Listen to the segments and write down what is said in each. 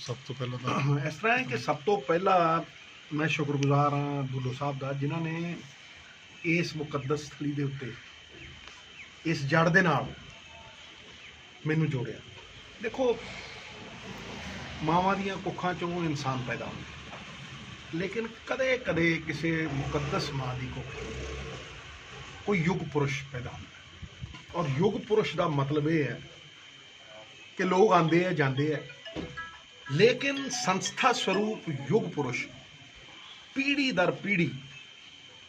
ਸਭ ਤੋਂ ਪਹਿਲਾਂ ਤਾਂ ਇਸ ਤਰ੍ਹਾਂ ਹੈ ਕਿ ਸਭ ਤੋਂ ਪਹਿਲਾਂ ਮੈਂ ਸ਼ੁਕਰਗੁਜ਼ਾਰ ਹਾਂ ਦੁੱਲੋ ਸਾਹਿਬ ਦਾ, ਜਿਨ੍ਹਾਂ ਨੇ ਇਸ ਮੁਕੱਦਸ ਸਥਲੀ ਦੇ ਉੱਤੇ, ਇਸ ਜੜ ਦੇ ਨਾਲ ਮੈਨੂੰ ਜੋੜਿਆ। ਦੇਖੋ, ਮਾਵਾਂ ਦੀਆਂ ਕੁੱਖਾਂ ਚੋਂ ਇਨਸਾਨ ਪੈਦਾ ਹੁੰਦਾ ਲੇਕਿਨ ਕਦੇ ਕਦੇ ਕਿਸੇ ਮੁਕੱਦਸ ਮਾਂ ਦੀ ਕੁੱਖ ਕੋਈ ਯੁੱਗ ਪੁਰਸ਼ ਪੈਦਾ ਹੁੰਦਾ ਔਰ ਯੁੱਗ ਪੁਰਸ਼ ਦਾ ਮਤਲਬ ਇਹ ਹੈ ਕਿ ਲੋਕ ਆਉਂਦੇ ਆ, ਜਾਂਦੇ ਆ ਲੇਕਿਨ ਸੰਸਥਾ ਸਰੂਪ ਯੁਗ ਪੁਰਸ਼ ਪੀੜੀ ਦਰ ਪੀੜੀ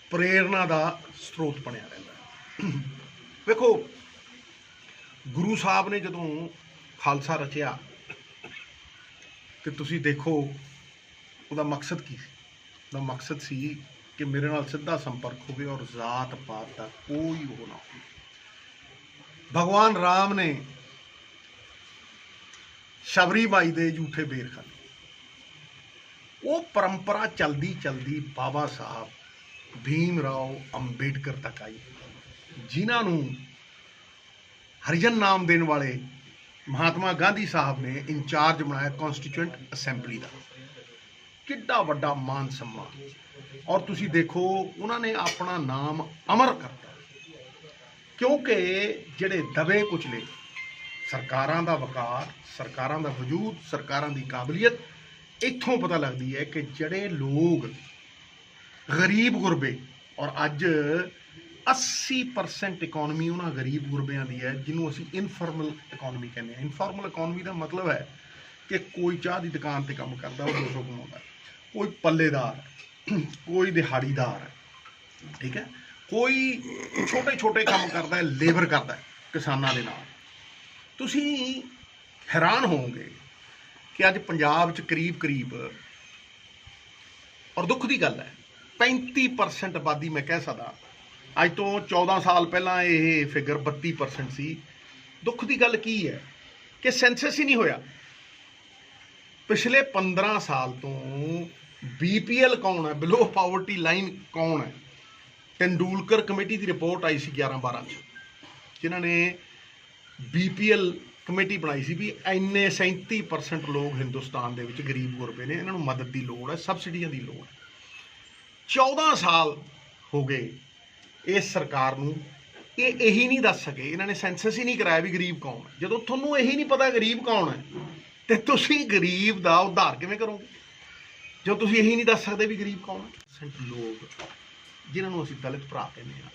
ਪ੍ਰੇਰਣਾ ਦਾ ਸਰੋਤ ਬਣਿਆ ਰਹਿੰਦਾ ਵੇਖੋ, ਗੁਰੂ ਸਾਹਿਬ ਨੇ ਜਦੋਂ ਖਾਲਸਾ ਰਚਿਆ ਤੇ ਤੁਸੀਂ ਦੇਖੋ ਉਹਦਾ ਮਕਸਦ ਕੀ ਸੀ? ਉਹਦਾ ਮਕਸਦ ਸੀ ਕਿ ਮੇਰੇ ਨਾਲ ਸਿੱਧਾ ਸੰਪਰਕ ਹੋਵੇ ਔਰ ਜ਼ਾਤ ਪਾਤ ਦਾ ਕੋਈ ਉਹ ਨਾ ਹੋਵੇ। ਭਗਵਾਨ ਰਾਮ ਨੇ ਸ਼ਬਰੀ ਮਾਈ ਦੇ ਝੂਠੇ ਬੇਰ ਖਾਨੇ ਉਹ ਪਰੰਪਰਾ ਚਲਦੀ ਚਲਦੀ ਬਾਬਾ ਸਾਹਿਬ ਭੀਮ ਰਾਓ ਅੰਬੇਡਕਰ ਤੱਕ ਆਈ। ਜਿਨ੍ਹਾਂ ਨੂੰ ਹਰਜਨ ਨਾਮ ਦੇਣ ਵਾਲੇ ਮਹਾਤਮਾ ਗਾਂਧੀ ਸਾਹਿਬ ਨੇ ਇੰਚਾਰਜ ਬਣਾਇਆ ਕਨਸਟੀਟਿਊਐਂਟ ਅਸੈਂਬਲੀ ਦਾ। ਕਿੱਡਾ ਵੱਡਾ ਮਾਨ ਸਨਮਾਨ। ਔਰ ਤੁਸੀਂ ਦੇਖੋ, ਉਹਨਾਂ ਨੇ ਆਪਣਾ ਨਾਮ ਅਮਰ ਕਰਤਾ। ਕਿਉਂਕਿ ਜਿਹੜੇ ਦਬੇ ਕੁਚਲੇ ਸਰਕਾਰਾਂ ਦਾ ਵਕਾਰ, ਸਰਕਾਰਾਂ ਦਾ ਵਜੂਦ, ਸਰਕਾਰਾਂ ਦੀ ਕਾਬਲੀਅਤ, ਇੱਥੋਂ ਪਤਾ ਲੱਗਦੀ ਹੈ ਕਿ ਜਿਹੜੇ ਲੋਕ ਗਰੀਬ ਗੁਰਬੇ, ਔਰ ਅੱਜ 80% ਇਕਨੋਮੀ ਉਹਨਾਂ ਗਰੀਬ ਗੁਰਬਿਆਂ ਦੀ ਹੈ, ਜਿਹਨੂੰ ਅਸੀਂ ਇਨਫਾਰਮਲ ਇਕਨੋਮੀ ਕਹਿੰਦੇ ਹਾਂ। ਇਨਫਾਰਮਲ ਇਕਨੋਮੀ ਦਾ ਮਤਲਬ ਹੈ ਕਿ ਕੋਈ ਚਾਹ ਦੀ ਦੁਕਾਨ ਤੇ ਕੰਮ ਕਰਦਾ, ਉਹ 200 ਕਮਾਉਂਦਾ ਕੋਈ ਪੱਲੇਦਾਰ ਕੋਈ ਦਿਹਾੜੀਦਾਰ ਠੀਕ ਹੈ? ਕੋਈ ਛੋਟੇ ਛੋਟੇ ਕੰਮ ਕਰਦਾ ਹੈ, ਲੇਬਰ ਕਰਦਾ ਹੈ ਕਿਸਾਨਾਂ ਦੇ ਨਾਲ। ਤੁਸੀਂ ਹੈਰਾਨ ਹੋਵੋਗੇ ਕਿ ਅੱਜ ਪੰਜਾਬ 'ਚ ਕਰੀਬ ਕਰੀਬ, ਔਰ ਦੁੱਖ ਦੀ ਗੱਲ ਹੈ 35% ਆਬਾਦੀ ਮੈਂ ਕਹਿ ਸਕਦਾ, ਅੱਜ ਤੋਂ 14 ਸਾਲ ਪਹਿਲਾਂ ਇਹ ਫਿਗਰ 32% ਸੀ। ਦੁੱਖ ਦੀ ਗੱਲ ਕੀ ਹੈ ਕਿ ਸੈਂਸਸ ਹੀ ਨਹੀਂ ਹੋਇਆ। ਪਿਛਲੇ 15 ਸਾਲ ਤੋਂ ਬੀਪੀਐਲ ਕੌਣ ਹੈ? ਬਿਲੋ ਪਾਵਰਟੀ ਲਾਈਨ ਕੌਣ ਹੈ? ਟੈਂਡੂਲਕਰ ਕਮੇਟੀ ਦੀ ਰਿਪੋਰਟ ਆਈ ਸੀ 11 12 ਚ, ਜਿਨ੍ਹਾਂ ਨੇ ਬੀਪੀਐਲ ਕਮੇਟੀ ਬਣਾਈ ਸੀ ਵੀ ਇੰਨੇ 37% ਲੋਕ ਹਿੰਦੁਸਤਾਨ ਦੇ ਵਿੱਚ ਗਰੀਬ ਗੁਰਬੇ ਨੇ, ਇਹਨਾਂ ਨੂੰ ਮਦਦ ਦੀ ਲੋੜ ਹੈ, ਸਬਸਿਡੀਆਂ ਦੀ ਲੋੜ ਹੈ। 14 ਸਾਲ ਹੋ ਗਏ ਇਸ ਸਰਕਾਰ ਨੂੰ, ਇਹ ਇਹੀ ਨਹੀਂ ਦੱਸ ਸਕੇ, ਇਹਨਾਂ ਨੇ ਸੈਂਸਸ ਹੀ ਨਹੀਂ ਕਰਾਇਆ ਵੀ ਗਰੀਬ ਕੌਣ ਹੈ। ਜਦੋਂ ਤੁਹਾਨੂੰ ਇਹੀ ਨਹੀਂ ਪਤਾ ਗਰੀਬ ਕੌਣ ਹੈ, ਤੇ ਤੁਸੀਂ ਗਰੀਬ ਦਾ ਉਧਾਰ ਕਿਵੇਂ ਕਰੋਗੇ? ਜਦੋਂ ਤੁਸੀਂ ਇਹੀ ਨਹੀਂ ਦੱਸ ਸਕਦੇ ਵੀ ਗਰੀਬ ਕੌਣ ਹੈ ਸੈਂਟ ਲੋਕ ਜਿਨ੍ਹਾਂ ਨੂੰ ਅਸੀਂ ਦਲਿਤ ਭਰਾ ਕਹਿੰਦੇ ਹਾਂ,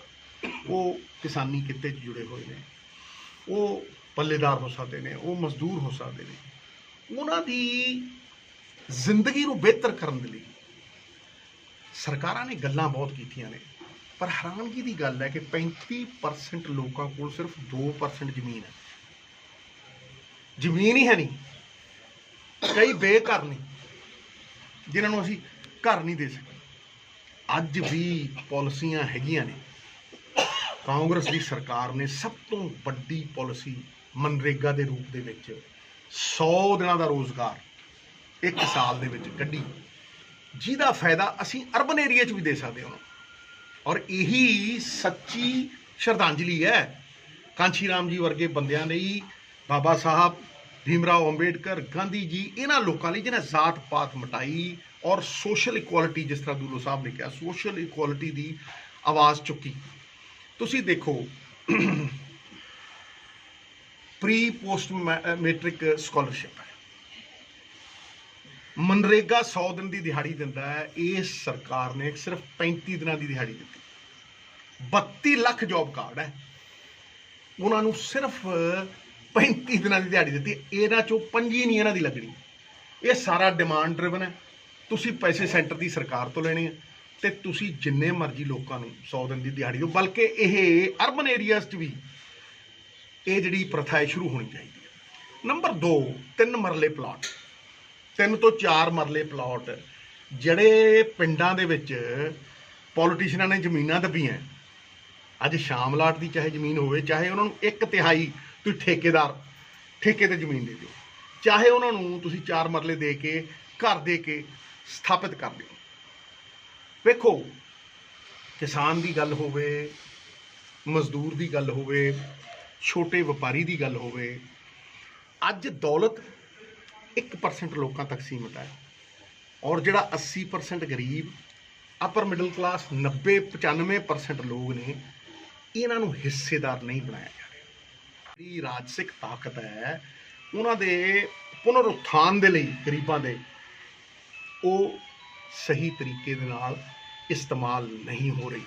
ਉਹ ਕਿਸਾਨੀ ਕਿੱਤੇ 'ਚ ਜੁੜੇ ਹੋਏ ਨੇ। ਉਹ ਪੱਲੇਦਾਰ ਹੋ ਸਕਦੇ ਨੇ, ਉਹ ਮਜ਼ਦੂਰ ਹੋ ਸਕਦੇ ਨੇ। ਉਹਨਾਂ ਦੀ ਜ਼ਿੰਦਗੀ ਨੂੰ ਬਿਹਤਰ ਕਰਨ ਦੇ ਲਈ ਸਰਕਾਰਾਂ ਨੇ ਗੱਲਾਂ ਬਹੁਤ ਕੀਤੀਆਂ ਨੇ। ਪਰ ਹੈਰਾਨਗੀ ਦੀ ਗੱਲ ਹੈ ਕਿ 35% ਲੋਕਾਂ ਕੋਲ ਸਿਰਫ 2% ਜ਼ਮੀਨ ਹੈ। ਜ਼ਮੀਨ ਹੀ ਹੈ ਨਹੀਂ। ਕਈ ਬੇਘਰ ਨੇ, ਜਿਨ੍ਹਾਂ ਨੂੰ ਅਸੀਂ ਘਰ ਨਹੀਂ ਦੇ ਸਕਦੇ। ਅੱਜ ਵੀ ਪਾਲਿਸੀਆਂ ਹੈਗੀਆਂ ਨੇ। ਕਾਂਗਰਸ ਦੀ ਸਰਕਾਰ ਨੇ ਸਭ ਤੋਂ ਵੱਡੀ ਪਾਲਿਸੀ ਮਨਰੇਗਾ ਦੇ ਰੂਪ ਦੇ ਵਿੱਚ 100 ਦਿਨਾਂ ਦਾ ਰੋਜ਼ਗਾਰ ਇੱਕ ਸਾਲ ਦੇ ਵਿੱਚ ਕੱਢੀ। ਜਿਹਦਾ ਫਾਇਦਾ ਅਸੀਂ ਅਰਬਨ ਏਰੀਆ 'ਚ ਵੀ ਦੇ ਸਕਦੇ ਹਾਂ। ਔਰ ਇਹੀ ਸੱਚੀ ਸ਼ਰਧਾਂਜਲੀ ਹੈ ਕਾਂਚੀ ਰਾਮ ਜੀ ਵਰਗੇ ਬੰਦਿਆਂ ਲਈ, ਬਾਬਾ ਸਾਹਿਬ, ਭੀਮਰਾਓ ਅੰਬੇਡਕਰ, ਗਾਂਧੀ ਜੀ, ਇਹਨਾਂ ਲੋਕਾਂ ਲਈ ਜਿਹਨਾਂ ਜ਼ਾਤ ਪਾਤ ਮਟਾਈ ਔਰ ਸੋਸ਼ਲ ਇਕੁਐਲਿਟੀ ਜਿਸ ਤਰ੍ਹਾਂ ਦੂਲੋ ਸਾਹਿਬ ਨੇ ਕਿਹਾ ਸੋਸ਼ਲ ਇਕੁਆਲਿਟੀ ਦੀ ਆਵਾਜ਼ ਚੁੱਕੀ। ਤੁਸੀਂ ਦੇਖੋ, ਪ੍ਰੀ ਪੋਸਟ ਮੈਟ੍ਰਿਕ ਸਕਾਲਰਸ਼ਿਪ ਹੈ। ਮਨਰੇਗਾ 100 ਦਿਨ ਦੀ ਦਿਹਾੜੀ ਦਿੰਦਾ ਹੈ ਇਸ ਸਰਕਾਰ ਨੇ ਸਿਰਫ 35 ਦਿਨਾਂ ਦੀ ਦਿਹਾੜੀ ਦਿੱਤੀ। 32 ਲੱਖ ਜੌਬ ਕਾਰਡ ਹੈ। ਉਹਨਾਂ ਨੂੰ ਸਿਰਫ 35 ਦਿਨਾਂ ਦੀ ਦਿਹਾੜੀ ਦਿੱਤੀ। ਇਹਨਾਂ ਚੋਂ ਪੰਜੀ ਨਹੀਂ ਇਹਨਾਂ ਦੀ ਲੱਗਣੀ। ਇਹ ਸਾਰਾ ਡਿਮਾਂਡ ਡਰਿਵਨ ਹੈ। ਤੁਸੀਂ ਪੈਸੇ ਸੈਂਟਰ ਦੀ ਸਰਕਾਰ ਤੋਂ ਲੈਣੇ ਆ। ਤੇ ਤੁਸੀਂ ਜਿੰਨੇ ਮਰਜ਼ੀ ਲੋਕਾਂ ਨੂੰ 100 ਦਿਨ ਦੀ ਦਿਹਾੜੀ ਦਿਓ, ਬਲਕਿ ਇਹ ਅਰਬਨ ਏਰੀਆਜ਼ 'ਚ ਵੀ ਇਹ ਜਿਹੜੀ ਪ੍ਰਥਾ ਹੈ ਸ਼ੁਰੂ ਹੋਣੀ ਚਾਹੀਦੀ ਹੈ। ਨੰਬਰ 2 ਤਿੰਨ ਮਰਲੇ ਪਲਾਟ ਤਿੰਨ ਤੋਂ ਚਾਰ ਮਰਲੇ ਪਲਾਟ ਜਿਹੜੇ ਪਿੰਡਾਂ ਦੇ ਵਿੱਚ ਪੋਲੀਟੀਸ਼ੀਅਨਾਂ ਨੇ ਜ਼ਮੀਨਾਂ ਦੱਬੀਆਂ। ਅੱਜ ਸ਼ਾਮ ਲਾਟ ਦੀ ਚਾਹੇ ਜ਼ਮੀਨ ਹੋਵੇ, ਚਾਹੇ ਉਹਨਾਂ ਨੂੰ ਇੱਕ ਤਿਹਾਈ ਤੁਸੀਂ ਠੇਕੇਦਾਰ, ਠੇਕੇ ਤੇ ਜ਼ਮੀਨ ਦੇ ਦਿਓ। ਚਾਹੇ ਉਹਨਾਂ ਨੂੰ ਤੁਸੀਂ ਚਾਰ ਮਰਲੇ ਦੇ ਕੇ, ਘਰ ਦੇ ਕੇ ਸਥਾਪਿਤ ਕਰ ਦਿਓ। ਵੇਖੋ, ਕਿਸਾਨ ਦੀ ਗੱਲ ਹੋਵੇ, ਮਜ਼ਦੂਰ ਦੀ ਗੱਲ ਹੋਵੇ, ਛੋਟੇ ਵਪਾਰੀ ਦੀ ਗੱਲ ਹੋਵੇ, ਅੱਜ ਦੌਲਤ 1% ਲੋਕਾਂ ਤੱਕ ਸੀਮਿਤ ਹੈ ਔਰ ਜਿਹੜਾ 80% ਗਰੀਬ ਅਪਰ ਮਿਡਲ ਕਲਾਸ 90 95% ਲੋਕ ਨੇ, ਇਹਨਾਂ ਨੂੰ ਹਿੱਸੇਦਾਰ ਨਹੀਂ ਬਣਾਇਆ ਜਾ ਰਿਹਾ। ਜਿਹੜੀ ਰਾਜਸਿਕ ਤਾਕਤ ਹੈ, ਉਹਨਾਂ ਦੇ ਪੁਨਰ ਉਥਾਨ ਦੇ ਲਈ, ਗਰੀਬਾਂ ਦੇ, ਉਹ ਸਹੀ ਤਰੀਕੇ ਦੇ ਨਾਲ ਇਸਤੇਮਾਲ ਨਹੀਂ ਹੋ ਰਹੀ।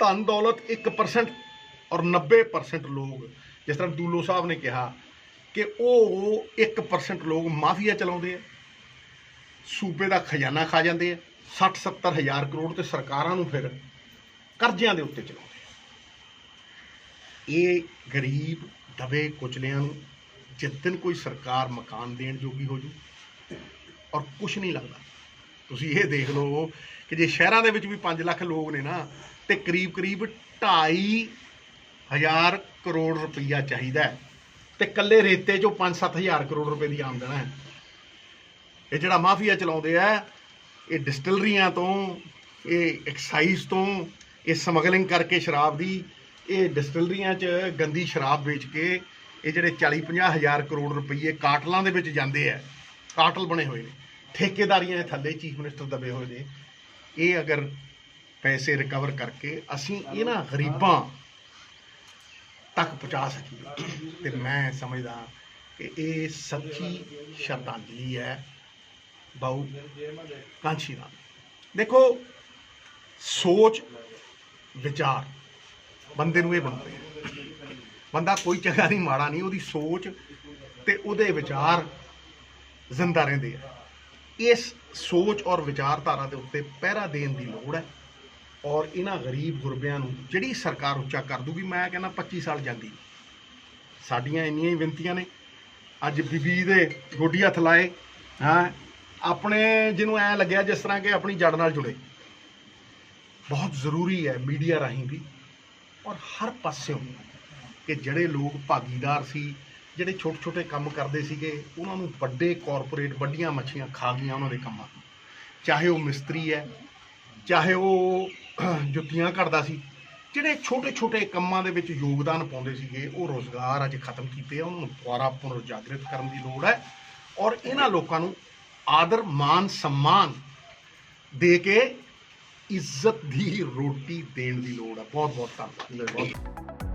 ਧਨ ਦੌਲਤ 1% ਔਰ 90% ਲੋਕ, ਜਿਸ ਤਰ੍ਹਾਂ ਦੂਲੋ ਸਾਹਿਬ ਨੇ ਕਿਹਾ ਕਿ ਉਹ 1% ਲੋਕ ਮਾਫੀਆ ਚਲਾਉਂਦੇ ਆ, ਸੂਬੇ ਦਾ ਖਜ਼ਾਨਾ ਖਾ ਜਾਂਦੇ ਆ 60 70 ਹਜ਼ਾਰ ਕਰੋੜ ਤੇ ਸਰਕਾਰਾਂ ਨੂੰ ਫਿਰ ਕਰਜ਼ਿਆਂ ਦੇ ਉੱਤੇ ਚਲਾਉਂਦੇ ਆ। ਇਹ ਗਰੀਬ, ਦਬੇ ਕੁਚਲਿਆਂ ਨੂੰ ਜਿੱਦਨ ਕੋਈ ਸਰਕਾਰ ਮਕਾਨ ਦੇਣ ਜੋਗੀ ਹੋ ਜੂ ਔਰ ਕੁਝ ਨਹੀਂ ਲੱਗਦਾ। ਤੁਸੀਂ ਇਹ ਦੇਖ ਲਓ ਕਿ ਜੇ ਸ਼ਹਿਰਾਂ ਦੇ ਵਿੱਚ ਵੀ 5 ਲੱਖ ਲੋਕ ਨੇ ਨਾ, ਤੇ ਕਰੀਬ ਕਰੀਬ 2.5 ਹਜ਼ਾਰ ਕਰੋੜ ਰੁਪਈਆ ਚਾਹੀਦਾ ਹੈ। ਤੇ ਕੱਲੇ ਰੇਤੇ ਚੋਂ 5-7 ਹਜ਼ਾਰ ਕਰੋੜ ਰੁਪਏ ਦੀ ਆਮਦਨ ਹੈ। ਇਹ ਜਿਹੜਾ ਮਾਫੀਆ ਚਲਾਉਂਦੇ ਆ, ਇਹ ਡਿਸਟਿਲਰੀਆਂ ਤੋਂ, ਇਹ ਐਕਸਾਈਜ਼ ਤੋਂ, ਇਹ ਸਮਗਲਿੰਗ ਕਰਕੇ ਸ਼ਰਾਬ ਦੀ, ਇਹ ਡਿਸਟਿਲਰੀਆਂ 'ਚ ਗੰਦੀ ਸ਼ਰਾਬ ਵੇਚ ਕੇ ਇਹ ਜਿਹੜੇ 40-50 ਹਜ਼ਾਰ ਕਰੋੜ ਰੁਪਏ ਕਾਟਲਾਂ ਦੇ ਵਿੱਚ ਜਾਂਦੇ ਆ। ਕਾਟਲ ਬਣੇ ਹੋਏ ਨੇ। ਠੇਕੇਦਾਰੀਆਂ ਦੇ ਥੱਲੇ ਚੀਫ ਮਿਨਿਸਟਰ ਦਬੇ ਹੋਏ ਨੇ। ਇਹ ਅਗਰ ਪੈਸੇ ਰਿਕਵਰ ਕਰਕੇ ਅਸੀਂ ਇਹਨਾਂ ਗਰੀਬਾਂ ਤੱਕ ਪਹੁੰਚਾ ਸਕੀਏ, ਤੇ ਮੈਂ ਸਮਝਦਾ ਕਿ ਇਹ ਸੱਚੀ ਸ਼ਰਧਾਂਜਲੀ ਹੈ। ਬਾਉ ਕਾਂਸ਼ੀ ਨਾਲ ਦੇਖੋ, ਸੋਚ, ਵਿਚਾਰ ਬੰਦੇ ਨੂੰ ਇਹ ਬਣਾਉਂਦੇ ਬੰਦਾ ਕੋਈ ਚੰਗਾ ਨਹੀਂ, ਮਾੜਾ ਨਹੀਂ, ਉਹਦੀ ਸੋਚ ਤੇ ਉਹਦੇ ਵਿਚਾਰ ਜ਼ਿੰਦਾ ਰਹਿੰਦੇ ਆ। ਇਸ ਸੋਚ ਔਰ ਵਿਚਾਰਧਾਰਾ ਦੇ ਉੱਤੇ ਪਹਿਰਾ ਦੇਣ ਦੀ ਲੋੜ ਹੈ ਔਰ ਇਹਨਾਂ ਗਰੀਬ ਗੁਰਬਿਆਂ ਨੂੰ ਜਿਹੜੀ ਸਰਕਾਰ ਉੱਚਾ ਕਰ ਦੂਗੀ, ਮੈਂ ਕਹਿੰਦਾ 25 ਸਾਲ ਜਾਂਦੀ ਸਾਡੀਆਂ ਇੰਨੀਆਂ ਹੀ ਬੇਨਤੀਆਂ ਨੇ। ਅੱਜ ਬੀਬੀ ਦੇ ਗੋਡੀ ਹੱਥ ਲਾਏ, ਹਾਂ। ਆਪਣੇ ਜਿਹਨੂੰ ਐ ਲੱਗਿਆ ਜਿਸ ਤਰ੍ਹਾਂ ਕਿ ਆਪਣੀ ਜੜ ਨਾਲ ਜੁੜੇ। ਬਹੁਤ ਜ਼ਰੂਰੀ ਹੈ ਮੀਡੀਆ ਰਾਹੀਂ ਵੀ। ਔਰ ਹਰ ਪਾਸਿਓਂ ਕਿ ਜਿਹੜੇ ਲੋਕ ਭਾਗੀਦਾਰ ਸੀ ਜਿਹੜੇ ਛੋਟੇ ਛੋਟੇ ਕੰਮ ਕਰਦੇ ਸੀਗੇ, ਉਹਨਾਂ ਨੂੰ ਵੱਡੇ ਕਾਰਪੋਰੇਟ ਵੱਡੀਆਂ ਮੱਛੀਆਂ ਖਾ ਗਈਆਂ ਉਹਨਾਂ ਦੇ ਕੰਮਾਂ ਚਾਹੇ ਉਹ ਮਿਸਤਰੀ ਹੈ, ਚਾਹੇ ਉਹ ਜੁੱਤੀਆਂ ਘੜਦਾ ਸੀ, ਜਿਹੜੇ ਛੋਟੇ ਛੋਟੇ ਕੰਮਾਂ ਦੇ ਵਿੱਚ ਯੋਗਦਾਨ ਪਾਉਂਦੇ ਸੀਗੇ, ਉਹ ਰੋਜ਼ਗਾਰ ਅੱਜ ਖਤਮ ਕੀਤੇ ਆ, ਉਹਨਾਂ ਨੂੰ ਦੁਬਾਰਾ ਪੁਨਰ ਜਾਗਰਿਤ ਕਰਨ ਦੀ ਲੋੜ ਹੈ ਔਰ ਇਹਨਾਂ ਲੋਕਾਂ ਨੂੰ ਆਦਰ, ਮਾਨ, ਸਨਮਾਨ ਦੇ ਕੇ ਇੱਜ਼ਤ ਦੀ ਰੋਟੀ ਦੇਣ ਦੀ ਲੋੜ ਹੈ। ਬਹੁਤ ਬਹੁਤ ਧੰਨਵਾਦ।